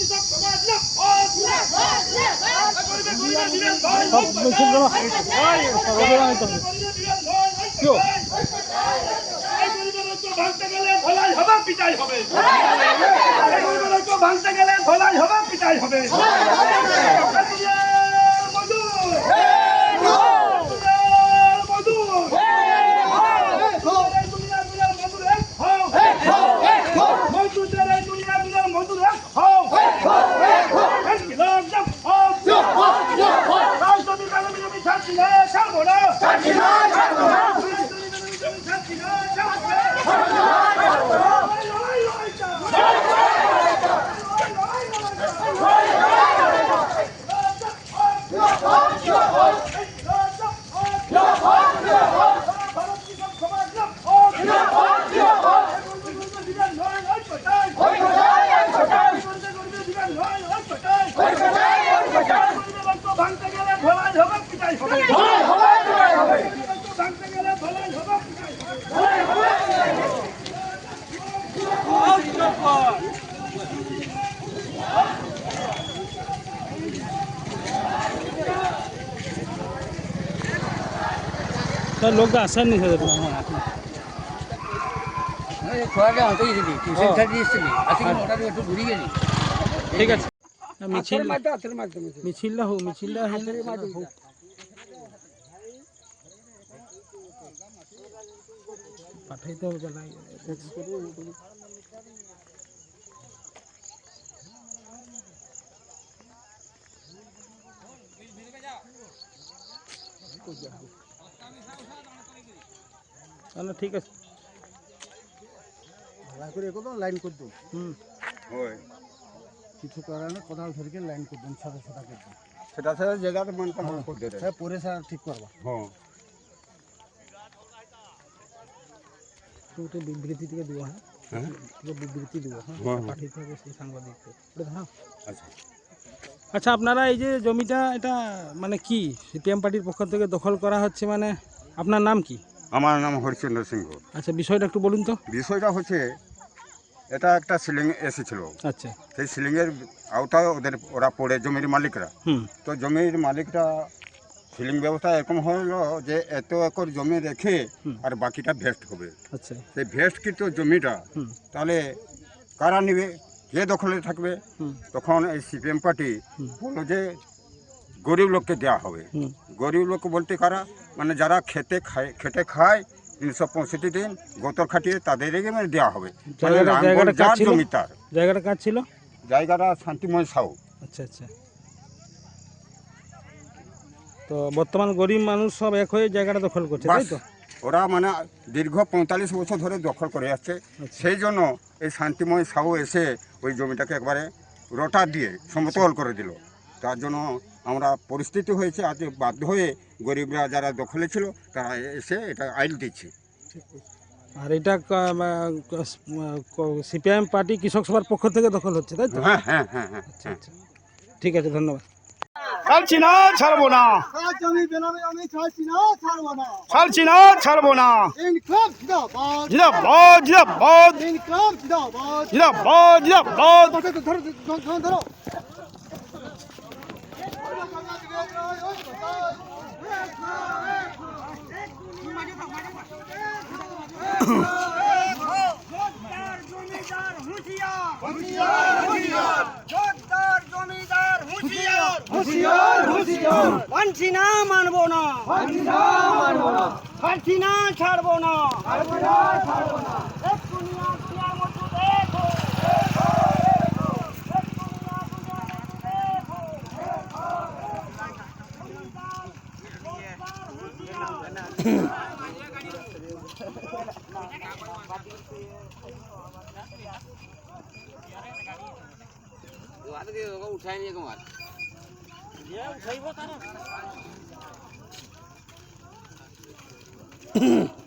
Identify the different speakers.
Speaker 1: কৃষক সমাজ ভাই
Speaker 2: সব মিছিল করো কেউ
Speaker 1: এই গরিবের ভাঙতে গেলে ভোলাই হবে পিটাই হবে ভাঙতে গেলে ভোলাই হবে পিটাই হবে আমি ছাড়ছি না ছাড়বো না ছাড়ছি না ছাড়বো
Speaker 3: মোটামুটি একটু ঘুরে গেলি
Speaker 2: ঠিক আছে মিছিল
Speaker 3: হাতের মাধ্যমে
Speaker 2: মিছিলটা হোক মিছিলটা হোক পাঠাইতে হবে জানাই তাহলে ঠিক আছে।
Speaker 3: ভালো করে একদম লাইন করে দেবো
Speaker 2: হুম।
Speaker 3: কিছু করার না কোদাল ধরে লাইন করে দেন সাদা সাদা করে
Speaker 4: সেটা সেটা জায়গাতে মনটা মন করে দেবে
Speaker 3: হ্যাঁ পরে স্যার ঠিক করবা।
Speaker 4: হ্যাঁ।
Speaker 2: ওটা বিবৃতি থেকে দেবো হ্যাঁ।
Speaker 4: হ্যাঁ।
Speaker 2: বিবৃতি দেবো হ্যাঁ।
Speaker 4: হ্যাঁ, হ্যাঁ।
Speaker 2: পাঠিয়ে হবে সেই সাংবাদিককে।
Speaker 4: আচ্ছা।
Speaker 2: আচ্ছা আপনারা এই যে জমিটা এটা মানে কি? সিপিএম পার্টির পক্ষ থেকে দখল করা হচ্ছে মানে আপনার নাম কি?
Speaker 4: আমার নাম হরিচন্দ্র সিংহ।
Speaker 2: আচ্ছা বিষয়টা একটু বলুন তো।
Speaker 4: বিষয়টা হচ্ছে এটা একটা সিলিং এসেছিল।
Speaker 2: আচ্ছা।
Speaker 4: সেই সিলিংয়ের আওতায় ওদের ওরা পড়ে জমির মালিকরা। তো জমির মালিকরা সিলিং ব্যবস্থা এরকম হলো যে এত একর জমি রেখে আর বাকিটা ভেস্ট হবে।
Speaker 2: আচ্ছা।
Speaker 4: সেই ভেস্টকৃত জমিটা তাহলে কারা নেবে? কে দখলে থাকবে? তখন এই সিপিএম পার্টি। বলল যে গরিব লোককে দেওয়া হবে। গরিব লোক বলতে কারা? মানে যারা খেতে খায় খেটে খায় তিনশো পঁয়ষট্টি দিন গোতর খাটিয়ে তাদেরকে মানে দেওয়া হবে। মানে যার জমি তার
Speaker 2: জায়গাটা কাজ ছিল?
Speaker 4: জায়গাটা শান্তিময় সাউ
Speaker 2: আচ্ছা আচ্ছা। তো বর্তমান গরিব মানুষ সব এক হয়ে জায়গাটা দখল করছে তাই তো?
Speaker 4: ওরা মানে দীর্ঘ পঁয়তাল্লিশ বছর ধরে দখল করে আসছে।
Speaker 2: আচ্ছা।
Speaker 4: সেই জন্য এই শান্তিময় সাউ এসে ওই জমিটাকে একবারে রোটার দিয়ে সমতল করে দিল। তার জন্য আমরা পরিস্থিতি হয়েছে আজ বাধ্য হয়ে গরিবরা যারা দখলে ছিল তারা এসে এটা আইল দিচ্ছে।
Speaker 2: আর এটা সিপিআইএম পার্টি কৃষক সভার পক্ষ থেকে দখল হচ্ছে তাই তো?
Speaker 4: হ্যাঁ হ্যাঁ হ্যাঁ হ্যাঁ
Speaker 2: আচ্ছা আচ্ছা। ঠিক আছে ধন্যবাদ।
Speaker 1: ছাড়ছি না ছাড়বো না।
Speaker 3: ছাড়ছি ছাড়বো না জিন্দাবাদ
Speaker 1: জিন্দাবাদ
Speaker 3: ইনকাম জিন্দাবাদ
Speaker 1: জিন্দাবাদ জিন্দাবাদ
Speaker 3: ধরো ধরো ধরো
Speaker 1: জোরদার জমিদার হুঁশিয়ার হুঁশিয়ার জোরদার জমিদার হুঁশিয়ার। হুঁশিয়ার হুঁশিয়ার। মানছি না মানবো না না মানবো না ছাড়বো না। ছাড়বো না ছাড়বো না। হুঁশিয়ার
Speaker 3: উঠাই নিয়ে কুমার
Speaker 2: হুম